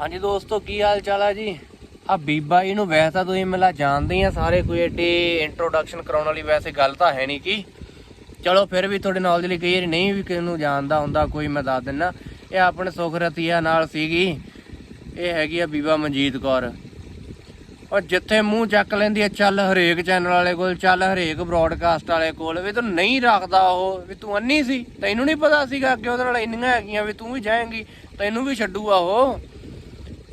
ਹਾਂਜੀ ਦੋਸਤੋ, ਕੀ ਹਾਲ ਚਾਲ ਆ ਜੀ? ਆ ਬੀਬਾ ਜੀ ਨੂੰ ਵੈਸੇ ਤਾਂ ਤੁਸੀਂ ਮਿਲਾ ਜਾਣਦੇ ਆ ਸਾਰੇ ਕੋਈ ਏਡੀ ਇੰਟਰੋਡਕਸ਼ਨ ਕਰਾਉਣ ਵਾਲੀ ਵੈਸੇ ਗੱਲ ਤਾਂ ਹੈ ਨਹੀਂ ਕੀ। ਚਲੋ ਫਿਰ ਵੀ ਤੁਹਾਡੇ ਨਾਲ ਦੇ ਲਈ ਕਈ ਨਹੀਂ ਵੀ ਕਿਸੇ ਨੂੰ ਜਾਣਦਾ ਹੁੰਦਾ, ਕੋਈ ਮੈਂ ਦੱਸ ਦਿੰਨਾ। ਇਹ ਆਪਣੇ ਸੁਖ ਰਤੀਆ ਨਾਲ ਸੀਗੀ। ਇਹ ਹੈਗੀ ਆ ਬੀਬਾ ਮਨਜੀਤ ਕੌਰ। ਔਰ ਜਿੱਥੇ ਮੂੰਹ ਚੱਕ ਲੈਂਦੀ ਆ, ਚੱਲ ਹਰੇਕ ਚੈਨਲ ਵਾਲੇ ਕੋਲ, ਚੱਲ ਹਰੇਕ ਬ੍ਰੌਡਕਾਸਟ ਵਾਲੇ ਕੋਲ, ਵੀ ਤੂੰ ਨਹੀਂ ਰੱਖਦਾ ਉਹ, ਵੀ ਤੂੰ ਅੰਨੀ ਸੀ। ਤੈਨੂੰ ਨਹੀਂ ਪਤਾ ਸੀਗਾ ਅੱਗੇ ਉਹਦੇ ਨਾਲ ਇੰਨੀਆਂ ਹੈਗੀਆਂ, ਵੀ ਤੂੰ ਵੀ ਜਾਏਂਗੀ, ਤੈਨੂੰ ਵੀ ਛੱਡੂਗਾ ਉਹ।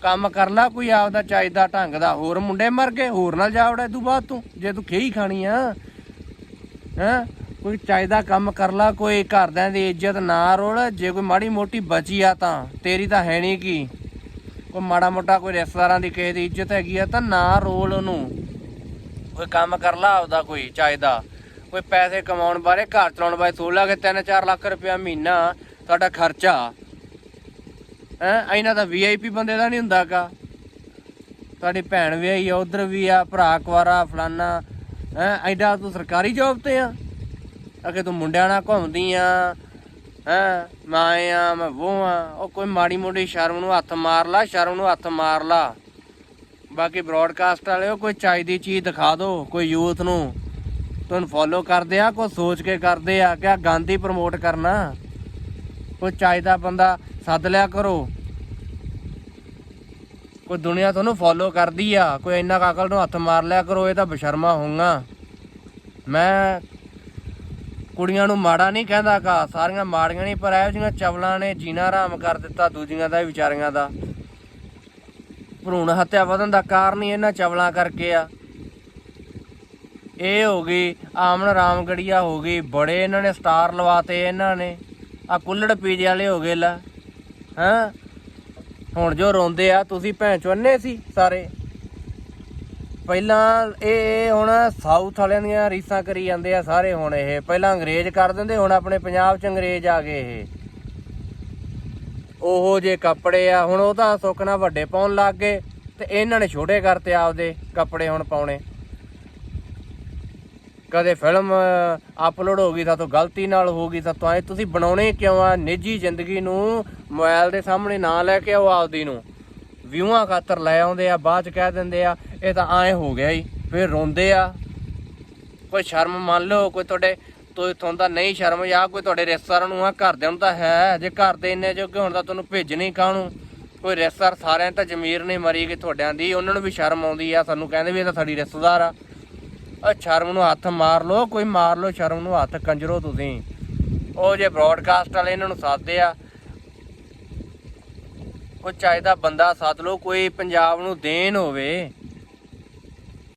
ਕੰਮ ਕਰ ਲੈ, ਕੋਈ ਆਪਦਾ ਚਾਹੀਦਾ ਢੰਗ ਦਾ। ਹੋਰ ਮੁੰਡੇ ਮਰ ਗਏ, ਹੋਰ ਨਾਲ ਜਾ ਵੜਾ ਤੂੰ ਬਾਅਦ ਤੂੰ, ਜੇ ਤੂੰ ਖੇਈ ਖਾਣੀ ਆ। ਹੈਂ? ਕੋਈ ਚਾਹੀਦਾ ਕੰਮ ਕਰ ਲੈ, ਕੋਈ ਘਰਦਿਆਂ ਦੀ ਇੱਜ਼ਤ ਨਾ ਰੋਲ, ਜੇ ਕੋਈ ਮਾੜੀ ਮੋਟੀ ਬਚੀ ਆ ਤਾਂ। ਤੇਰੀ ਤਾਂ ਹੈ ਨਹੀਂ ਕੀ। ਕੋਈ ਮਾੜਾ ਮੋਟਾ ਕੋਈ ਰਿਸ਼ਤੇਦਾਰਾਂ ਦੀ ਕਿਸੇ ਦੀ ਇੱਜ਼ਤ ਹੈਗੀ ਆ ਤਾਂ ਨਾ ਰੋਲ ਉਹਨੂੰ। ਕੋਈ ਕੰਮ ਕਰ ਲਾ ਆਪਦਾ ਕੋਈ ਚਾਹੀਦਾ। ਕੋਈ ਪੈਸੇ ਕਮਾਉਣ ਬਾਰੇ ਘਰ ਚਲਾਉਣ ਬਾਰੇ ਸੋਚ ਲਾ ਕੇ 3-4 ਲੱਖ ਰੁਪਇਆ ਮਹੀਨਾ ਤੁਹਾਡਾ ਖਰਚਾ। ਹੈ? ਇਹਨਾਂ ਦਾ ਵੀਆਈਪੀ ਬੰਦੇ ਦਾ ਨਹੀਂ ਹੁੰਦਾਗਾ। ਤੁਹਾਡੀ ਭੈਣ ਵੀ ਆਈ ਆ, ਉਧਰ ਵੀ ਆ, ਭਰਾ ਕੁਆਰਾ ਫਲਾਨਾ, ਹੈ? ਐਡਾ ਤੂੰ ਸਰਕਾਰੀ ਜੌਬ ਤੇ ਆ। ਅਗੇ ਤੂੰ ਮੁੰਡਿਆਂ ਨਾਲ ਘੁੰਮਦੀ ਆ, ਹੈ? ਮੈਂ ਆ, ਮੈਂ ਉਹ ਆ। ਉਹ ਕੋਈ ਮਾੜੀ ਮੋਟੀ ਸ਼ਰਮ ਨੂੰ ਹੱਥ ਮਾਰ ਲਾ, ਸ਼ਰਮ ਨੂੰ ਹੱਥ ਮਾਰ ਲਾ। ਬਾਕੀ ਬ੍ਰੌਡਕਾਸਟ ਵਾਲਿਓ, ਕੋਈ ਚਾਹੀਦੀ ਚੀਜ਼ ਦਿਖਾ ਦਿਓ ਕੋਈ ਯੂਥ ਨੂੰ। ਤੁਹਾਨੂੰ ਫੋਲੋ ਕਰਦੇ ਆ, ਕੋਈ ਸੋਚ ਕੇ ਕਰਦੇ ਆ ਕਿ ਆ ਗਾਂਧੀ ਪ੍ਰਮੋਟ ਕਰਨਾ। ਕੋਈ ਚਾਹੀਦਾ ਬੰਦਾ ਸੱਦ ਲਿਆ ਕਰੋ। ਕੋਈ ਦੁਨੀਆ ਤੁਹਾਨੂੰ ਫੋਲੋ ਕਰਦੀ ਆ, ਕੋਈ ਇੰਨਾ ਕਾਕਲ ਨੂੰ ਹੱਥ ਮਾਰ ਲਿਆ ਕਰੋ, ਇਹ ਤਾਂ ਬਸ਼ਰਮਾ ਹੋਊਗਾ। ਮੈਂ ਕੁੜੀਆਂ ਨੂੰ ਮਾੜਾ ਨਹੀਂ ਕਹਿੰਦਾ ਕਾ ਸਾਰੀਆਂ ਮਾੜੀਆਂ ਨਹੀਂ, ਪਰ ਇਹੋ ਜਿਹੀਆਂ ਚਵਲਾਂ ਨੇ ਜੀਣਾ ਆਰਾਮ ਕਰ ਦਿੱਤਾ ਦੂਜੀਆਂ ਦਾ ਵੀ ਵਿਚਾਰੀਆਂ ਦਾ। ਭਰੂਣ ਹੱਤਿਆ ਵਧਣ ਦਾ ਕਾਰਨ ਹੀ ਇਹਨਾਂ ਚਵਲਾਂ ਕਰਕੇ ਆ। ਇਹ ਹੋ ਗਈ ਆਮਨ ਰਾਮਗੜੀਆ ਹੋ ਗਈ, ਬੜੇ ਇਹਨਾਂ ਨੇ ਸਟਾਰ ਲਵਾਤੇ ਇਹਨਾਂ ਨੇ। ਆ ਕੁੱਲੜ ਪੀਜੇ ਵਾਲੇ ਹੋ ਗਏ ਲਾ। ਹਾਂ? ਹੁਣ ਜੋ ਰੋਂਦੇ ਆ, ਤੁਸੀਂ ਭੈਣ ਚੋਨੇ ਸੀ ਸਾਰੇ। ਪਹਿਲਾਂ ਇਹ ਹੁਣ ਸਾਊਥ ਵਾਲਿਆਂ ਦੀਆਂ ਰੀਸਾਂ ਕਰੀ ਜਾਂਦੇ ਆ ਸਾਰੇ ਹੁਣ ਇਹ। ਪਹਿਲਾਂ ਅੰਗਰੇਜ਼ ਕਰ ਦਿੰਦੇ, ਹੁਣ ਆਪਣੇ ਪੰਜਾਬ 'ਚ ਅੰਗਰੇਜ਼ ਆ ਗਏ ਇਹ। ਉਹੋ ਜੇ ਕੱਪੜੇ ਆ, ਹੁਣ ਉਹ ਤਾਂ ਸੁੱਕਣਾ ਵੱਡੇ ਪਾਉਣ ਲੱਗ ਗਏ ਤੇ ਇਹਨਾਂ ਨੇ ਛੋਟੇ ਕਰਤੇ ਆਪਦੇ ਕੱਪੜੇ ਹੁਣ ਪਾਉਣੇ। ਕਦੇ ਫਿਲਮ ਅਪਲੋਡ ਹੋ ਗਈ ਤਾਂ ਤੋਂ ਗਲਤੀ ਨਾਲ ਹੋ ਗਈ ਤਾਂ ਤਾਂ ਤੁਸੀਂ ਬਣਾਉਣੇ ਕਿਉਂ ਆ? ਨਿੱਜੀ ਜ਼ਿੰਦਗੀ ਨੂੰ ਮੋਬਾਈਲ ਦੇ ਸਾਹਮਣੇ ਨਾ ਲੈ ਕੇ ਆਓ ਆਪਦੀ ਨੂੰ। ਵਿਊਆਂ ਖਾਤਰ ਲੈ ਆਉਂਦੇ ਆ, ਬਾਅਦ ਚ ਕਹਿ ਦਿੰਦੇ ਆ, ਇਹ ਤਾਂ ਐ ਹੋ ਗਿਆ ਹੀ ਫਿਰ ਰੋਂਦੇ ਆ। ਕੋਈ ਸ਼ਰਮ ਮੰਨ ਲਓ, ਕੋਈ ਤੁਹਾਡੇ, ਤੋਂ ਤੁਹਾਨੂੰ ਤਾਂ ਨਹੀਂ ਸ਼ਰਮ ਜਾਂ ਕੋਈ ਤੁਹਾਡੇ ਰਿਸ਼ਤੇਦਾਰਾਂ ਨੂੰ ਆ, ਘਰਦਿਆਂ ਨੂੰ ਤਾਂ ਹੈ। ਜੇ ਘਰ ਦੇ ਇੰਨੇ ਜੋਗੇ ਹੋਣ ਤਾਂ ਤੁਹਾਨੂੰ ਭੇਜਣੀ ਕਾਹਨੂੰ? ਕੋਈ ਰਿਸ਼ਤੇਦਾਰ ਸਾਰਿਆਂ ਤਾਂ ਜ਼ਮੀਰ ਨਹੀਂ ਮਰੀ ਕਿ ਤੁਹਾਡਿਆਂ ਦੀ, ਉਹਨਾਂ ਨੂੰ ਵੀ ਸ਼ਰਮ ਆਉਂਦੀ ਆ, ਸਾਨੂੰ ਕਹਿੰਦੇ ਵੀ ਇਹ ਤਾਂ ਸਾਡੀ ਰਿਸ਼ਤੇਦਾਰ ਆ। ਉਹ ਸ਼ਰਮ ਨੂੰ ਹੱਥ ਮਾਰ ਲਓ, ਕੋਈ ਮਾਰ ਲਓ, ਸ਼ਰਮ ਨੂੰ ਹੱਥ ਕੰਜਰੋ ਤੁਸੀਂ। ਉਹ ਜੇ ਬ੍ਰੌਡਕਾਸਟ ਵਾਲੇ ਇਹਨਾਂ ਨੂੰ ਸਾਦੇ ਆ ਕੋਈ ਚਾਹੀਦਾ ਬੰਦਾ ਸੱਦ ਲਓ, ਕੋਈ ਪੰਜਾਬ ਨੂੰ ਦੇਣ ਹੋਵੇ।